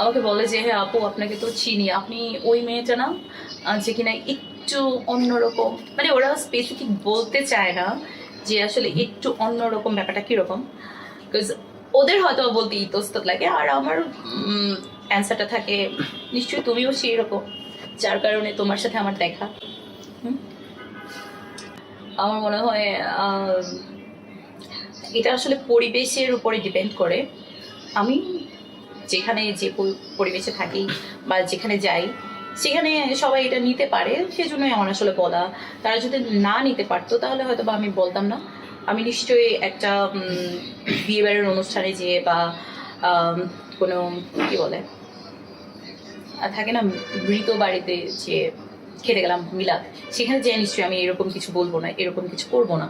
আমাকে বলে যে হ্যাঁ আপু আপনাকে তো চিনি। আপনি ওই মেয়েটা না যে কিনা একটু অন্যরকম মানে ওরা স্পেসিফিক বলতে চায় না যে আসলে একটু অন্যরকম ব্যাপারটা কীরকম। বিকজ ওদের হয়তো বলতে ইতস্তত লাগে আর আমার অ্যান্সারটা থাকে নিশ্চয়ই তুমিও সেই রকম যার কারণে তোমার সাথে আমার দেখা। আমার মনে হয় এটা আসলে পরিবেশের উপরে ডিপেন্ড করে। আমি যেখানে যে পরিবেশে থাকি বা যেখানে যাই, সেখানে সবাই এটা নিতে পারে, সেজন্যই আমার আসলে বলা। তারা যদি না নিতে পারতো, তাহলে হয়তো বা আমি বলতাম না। আমি নিশ্চয়ই একটা বিয়েবাড়ির অনুষ্ঠানে যেয়ে বা কোনো, কি বলে থাকে না, মৃত বাড়িতে যে খেতে গেলাম মিলাদ, সেখানে যে নিশ্চয়ই আমি এরকম কিছু বলব না, এরকম কিছু করব না।